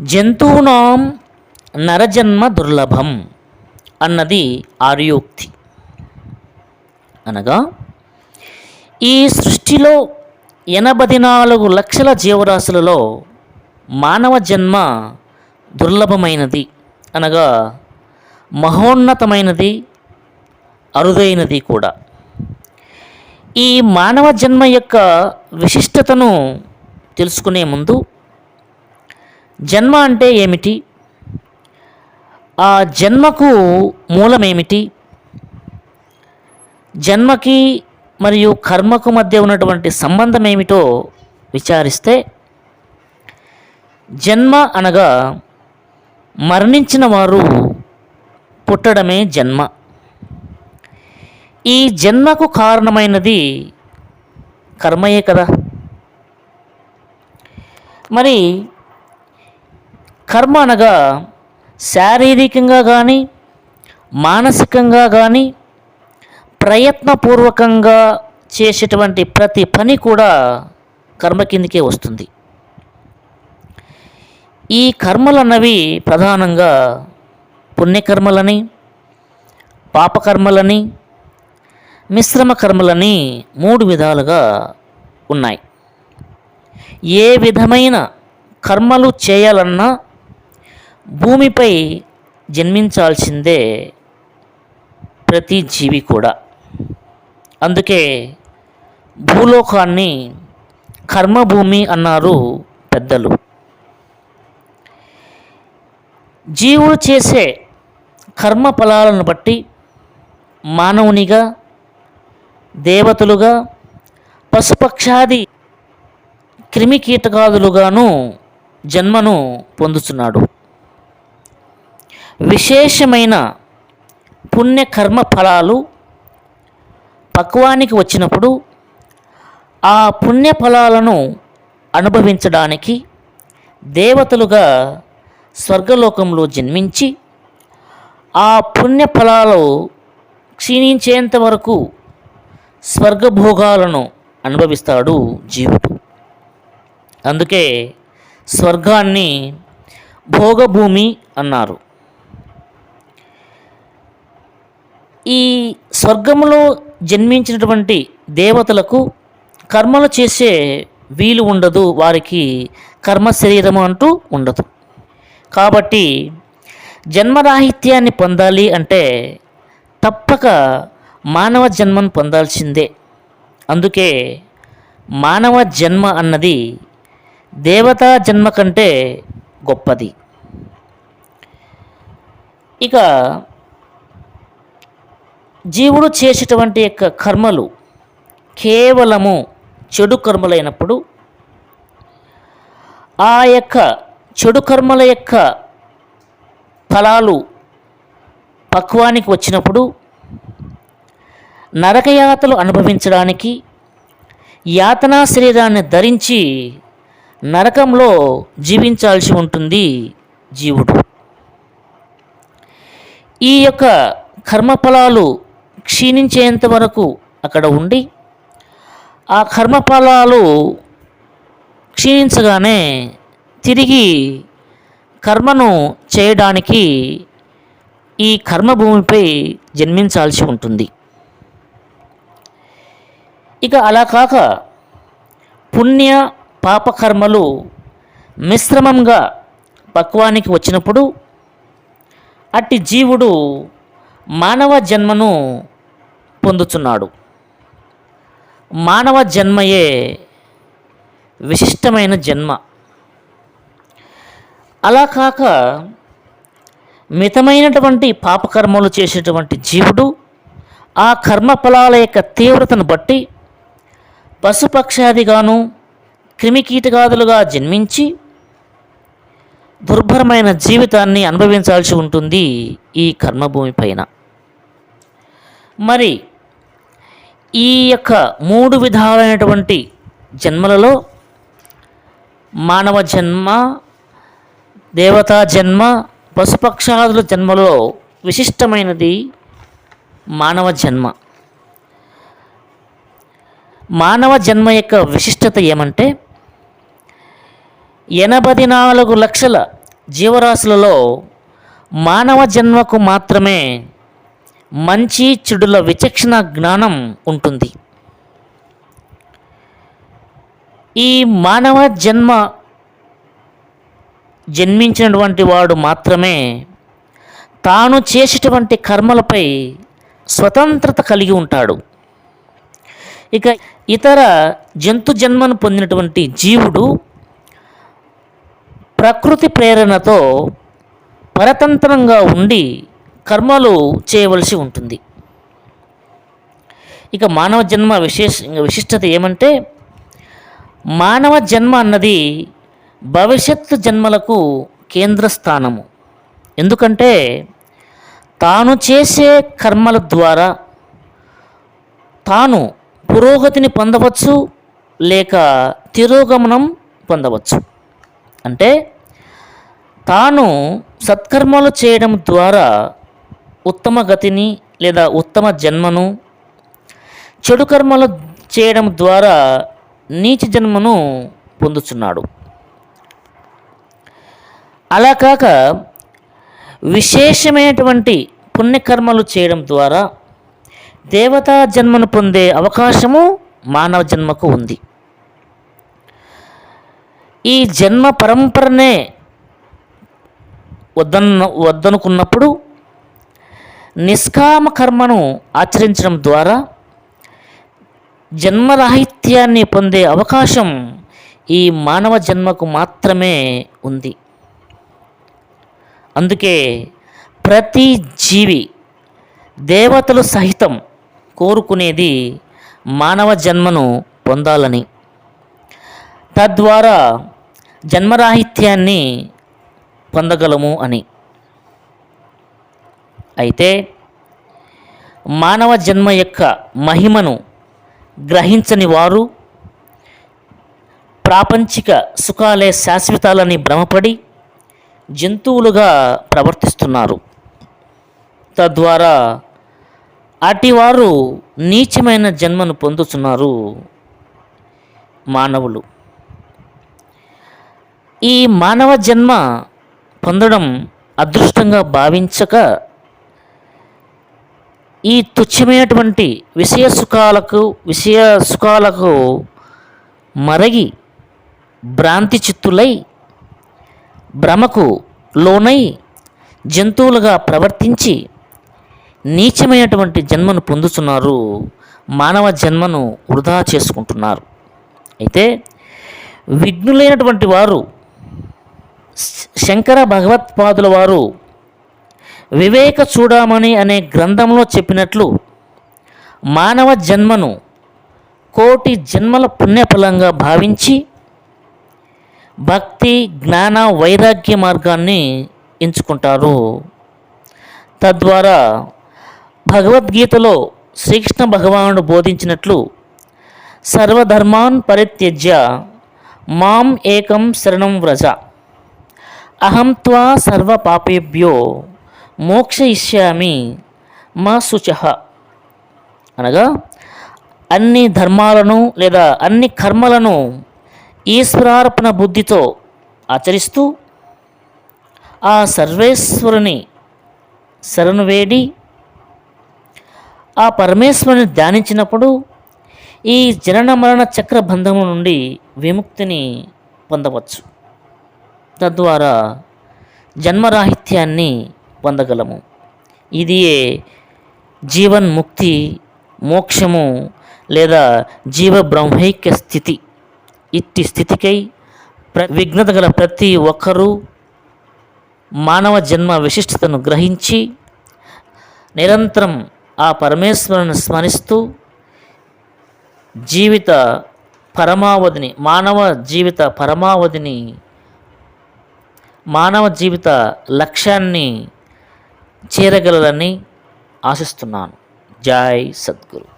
జంతువునాం నరజన్మ దుర్లభం అన్నది ఆర్యోక్తి. అనగా ఈ సృష్టిలో ఎనభై నాలుగు లక్షల జీవరాశులలో మానవ జన్మ దుర్లభమైనది. అనగా మహోన్నతమైనది అరుదైనది కూడా. ఈ మానవ జన్మ యొక్క విశిష్టతను తెలుసుకునే ముందు జన్మ అంటే ఏమిటి? ఆ జన్మకు మూలమేమిటి జన్మకి మరియు కర్మకు మధ్య ఉన్నటువంటి సంబంధం ఏమిటో విచారిస్తే జన్మ అనగా మరణించిన వారు పుట్టడమే జన్మ. ఈ జన్మకు కారణమైనది కర్మయే కదా. మరి కర్మ అనగా శారీరకంగా కానీ మానసికంగా కానీ ప్రయత్నపూర్వకంగా చేసేటువంటి ప్రతి పని కూడా కర్మ కిందకే వస్తుంది. ఈ కర్మలు అన్నవి ప్రధానంగా పుణ్యకర్మలని పాపకర్మలని మిశ్రమ కర్మలని మూడు విధాలుగా ఉన్నాయి. ఏ విధమైన కర్మలు చేయాలన్నా భూమిపై జన్మించాల్సిందే ప్రతి జీవి కూడా. అందుకే భూలోకాన్ని కర్మభూమి అన్నారు పెద్దలు. జీవుడు చేసే కర్మ ఫలాలను బట్టి మానవునిగా దేవతలుగా పశుపక్షాది క్రిమికీటకాదులుగాను జన్మను పొందుతున్నాడు విశేషమైన పుణ్యకర్మ ఫలాలు పక్వానికి వచ్చినప్పుడు ఆ పుణ్య ఫలాలను అనుభవించడానికి దేవతలుగా స్వర్గలోకంలో జన్మించి ఆ పుణ్య ఫలాలు క్షీణించేంత వరకు స్వర్గభోగాలను అనుభవిస్తాడు జీవుడు. అందుకే స్వర్గాన్ని భోగభూమి అన్నారు. ఈ స్వర్గములో జన్మించినటువంటి దేవతలకు కర్మలు చేసే వీలు ఉండదు వారికి కర్మ శరీరము అంటూ ఉండదు. కాబట్టి జన్మరాహిత్యాన్ని పొందాలి అంటే తప్పక మానవ జన్మను పొందాల్సిందే. అందుకే మానవ జన్మ అన్నది దేవతా జన్మ కంటే గొప్పది. ఇక జీవుడు చేసేటువంటి యొక్క కర్మలు కేవలము చెడు కర్మలైనప్పుడు ఆ యొక్క చెడు కర్మల యొక్క ఫలాలు పక్వానికి వచ్చినప్పుడు నరకయాతలు అనుభవించడానికి యాతనా శరీరాన్ని ధరించి నరకంలో జీవించాల్సి ఉంటుంది జీవుడు. ఈ యొక్క కర్మఫలాలు క్షీణించేంత వరకు అక్కడ ఉండి ఆ కర్మఫలాలు క్షీణించగానే తిరిగి కర్మను చేయడానికి ఈ కర్మభూమిపై జన్మించాల్సి ఉంటుంది. ఇక అలా కాక పుణ్య పాపకర్మలు మిశ్రమంగా పక్వానికి వచ్చినప్పుడు అట్టి జీవుడు మానవ జన్మను పొందుతున్నాడు మానవ జన్మయే విశిష్టమైన జన్మ. అలా కాక మితమైనటువంటి పాపకర్మలు చేసేటువంటి జీవుడు ఆ కర్మఫలాల యొక్క తీవ్రతను బట్టి పశుపక్షాదిగాను క్రిమికీటకాదులుగా జన్మించి దుర్భరమైన జీవితాన్ని అనుభవించాల్సి ఉంటుంది ఈ కర్మభూమి పైన. మరి ఈ యొక్క మూడు విధాలైనటువంటి జన్మలలో మానవ జన్మ దేవతా జన్మ పశుపక్షాదుల జన్మలో విశిష్టమైనది మానవ జన్మ. మానవ జన్మ యొక్క విశిష్టత ఏమంటే ఎనభై నాలుగు లక్షల జీవరాశులలో మానవ జన్మకు మాత్రమే మంచి చెడుల విచక్షణ జ్ఞానం ఉంటుంది. ఈ మానవ జన్మ జన్మించినటువంటి వాడు మాత్రమే తాను చేసేటువంటి కర్మలపై స్వతంత్రత కలిగి ఉంటాడు. ఇక ఇతర జంతు జన్మను పొందినటువంటి జీవుడు ప్రకృతి ప్రేరణతో పరతంత్రంగా ఉండి కర్మలు చేయవలసి ఉంటుంది. ఇక మానవ జన్మ విశేష విశిష్టత ఏమంటే మానవ జన్మ అన్నది భవిష్యత్తు జన్మలకు కేంద్ర స్థానము ఎందుకంటే తాను చేసే కర్మల ద్వారా తాను పురోగతిని పొందవచ్చు లేక తిరోగమనం పొందవచ్చు. అంటే తాను సత్కర్మలు చేయడం ద్వారా ఉత్తమ గతిని లేదా ఉత్తమ జన్మను చెడు కర్మలు చేయడం ద్వారా నీచ జన్మను పొందుచున్నాడు. అలా కాక విశేషమైనటువంటి పుణ్యకర్మలు చేయడం ద్వారా దేవతా జన్మను పొందే అవకాశము మానవ జన్మకు ఉంది. ఈ జన్మ పరంపరనే వద్దన్న వద్దనుకున్నప్పుడు నిష్కామ కర్మను ఆచరించడం ద్వారా జన్మరాహిత్యాన్ని పొందే అవకాశం ఈ మానవ జన్మకు మాత్రమే ఉంది. అందుకే ప్రతి జీవి దేవతలు సహితం కోరుకునేది మానవ జన్మను పొందాలని. తద్వారా జన్మరాహిత్యాన్ని పొందగలము అని. అయితే మానవ జన్మ యొక్క మహిమను గ్రహించని వారు ప్రాపంచిక సుఖాలే శాశ్వతాలని భ్రమపడి జంతువులుగా ప్రవర్తిస్తున్నారు. తద్వారా అటివారు నీచమైన జన్మను పొందుతున్నారు మానవులు. ఈ మానవ జన్మ పొందడం అదృష్టంగా భావించక ఈ తుచ్చమైనటువంటి విషయ సుఖాలకు విషయ సుఖాలకు మరగి భ్రాంతి చిత్తులై భ్రమకు లోనై జంతువులుగా ప్రవర్తించి నీచమైనటువంటి జన్మను పొందుతున్నారు మానవ జన్మను వృధా చేసుకుంటున్నారు. అయితే విఘ్నులైనటువంటి వారు శంకర భగవత్పాదుల వారు వివేక చూడమని అనే గ్రంథంలో చెప్పినట్లు మానవ జన్మను కోటి జన్మల పుణ్యఫలంగా భావించి భక్తి జ్ఞాన వైరాగ్య మార్గాన్ని ఎంచుకుంటారు. తద్వారా భగవద్గీతలో శ్రీకృష్ణ భగవానుడు బోధించినట్లు సర్వధర్మాన్ పరిత్యజ్య మాం ఏకం శరణం వ్రజ. అహం త్వా సర్వ పాపేభ్యో మోక్షయిష్యామి మా శుచ. అనగా అన్ని ధర్మాలను లేదా అన్ని కర్మలను ఈశ్వరార్పణ బుద్ధితో ఆచరిస్తూ ఆ సర్వేశ్వరుని శరణు వేడి ఆ పరమేశ్వరుని ధ్యానించినప్పుడు ఈ జనన మరణ చక్ర బంధము నుండి విముక్తిని పొందవచ్చు. తద్వారా జన్మరాహిత్యాన్ని పొందగలము. ఇదియే జీవన్ముక్తి మోక్షము లేదా జీవ బ్రహ్మైక్య స్థితి. ఇట్టి స్థితికై ప్ర విఘ్నత గల ప్రతి ఒక్కరూ మానవ జన్మ విశిష్టతను గ్రహించి నిరంతరం ఆ పరమేశ్వరుని స్మరిస్తూ జీవిత పరమావధిని మానవ జీవిత పరమావధిని మానవ జీవిత లక్ష్యాన్ని చేరగలరని ఆశిస్తున్నాను. జై సద్గురు.